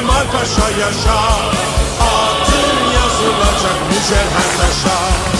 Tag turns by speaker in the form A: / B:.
A: Kemal Paşa yaşa Altın yazılacak mücevher taşa